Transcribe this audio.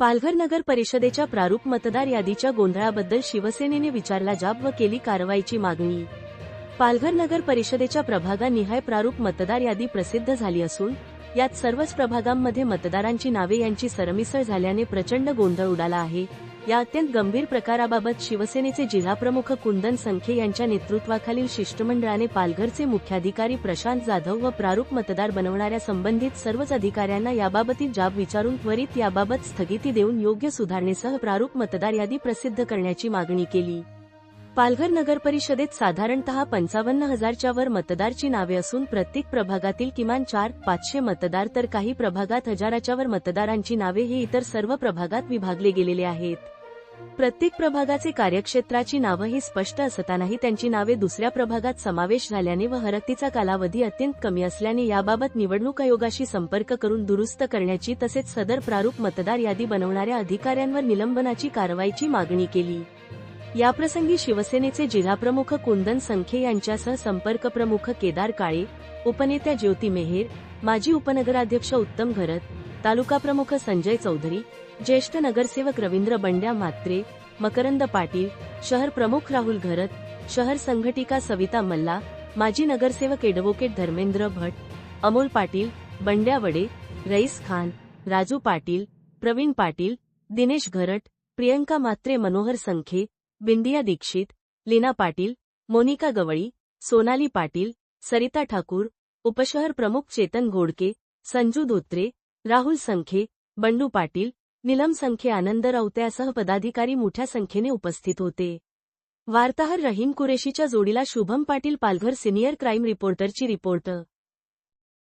पालघर नगर परिषदेच्या प्रारूप मतदार यादीच्या गोंधळाबद्दल शिवसेनेने विचारला जाब व केली कारवाईची मागणी. पालघर नगर परिषदेच्या प्रभागानिहाय प्रारूप मतदार यादी प्रसिद्ध झाली असून यात सर्वच प्रभागांमध्ये मतदारांची नावे यांची सरमिसळ झाल्याने प्रचंड गोंधळ उडाला आहे. या अत्यंत गंभीर प्रकाराबाबत शिवसेनेचे जिल्हाप्रमुख कुंदन संखे यांच्या नेतृत्वाखालील शिष्टमंडळाने पालघरचे मुख्याधिकारी प्रशांत जाधव व प्रारूप मतदार बनवणाऱ्या संबंधित सर्वच अधिकाऱ्यांना याबाबतीत जाब विचारून त्वरित याबाबत स्थगिती देऊन योग्य सुधारणेसह प्रारूप मतदार यादी प्रसिद्ध करण्याची मागणी केली. पालघर नगर परिषदेत साधारणतः पंचावन्न हजारच्या वर मतदारची नावे असून प्रत्येक प्रभागातील किमान चार पाचशे मतदार तर काही प्रभागात हजाराच्या वर मतदारांची नावे ही इतर सर्व प्रभागात विभागले गेलेले आहेत. प्रत्येक प्रभागाचे कार्यक्षेत्राची नावं ही स्पष्ट असतानाही त्यांची नावे दुसऱ्या प्रभागात समावेश झाल्याने व हरकतीचा कालावधी अत्यंत कमी असल्याने याबाबत निवडणूक आयोगाशी संपर्क करून दुरुस्त करण्याची तसेच सदर प्रारूप मतदार यादी बनवणाऱ्या अधिकाऱ्यांवर निलंबनाची कारवाईची मागणी केली. याप्रसंगी शिवसेनेचे जिल्हाप्रमुख कुंदन संखे यांच्यासह संपर्क प्रमुख केदार काळे उपनेत्या ज्योती मेहेर माजी उपनगराध्यक्ष उत्तम घरत तालुका प्रमुख संजय चौधरी ज्येष्ठ नगरसेवक रवींद्र बंड्या म्हात्रे मकरंद पाटील शहर प्रमुख राहुल घरत शहर संघटिका सविता मल्ला माजी नगरसेवक एडव्होकेट धर्मेंद्र भट अमोल पाटील बंड्या वडे रईस खान राजू पाटील प्रवीण पाटील दिनेश घरट प्रियंका मात्रे मनोहर संखे बिंदिया दीक्षित लीना पाटील मोनिका गवळी सोनाली पाटील सरिता ठाकूर उपशहर प्रमुख चेतन घोडके संजू धोत्रे राहुल संखे बंडू पाटील निलम संखे आनंद राऊत्यासह पदाधिकारी मोठ्या संख्येने उपस्थित होते. वार्ताहर रहीम कुरेशीच्या जोडीला शुभम पाटील पालघर सिनियर क्राईम रिपोर्टरची रिपोर्ट.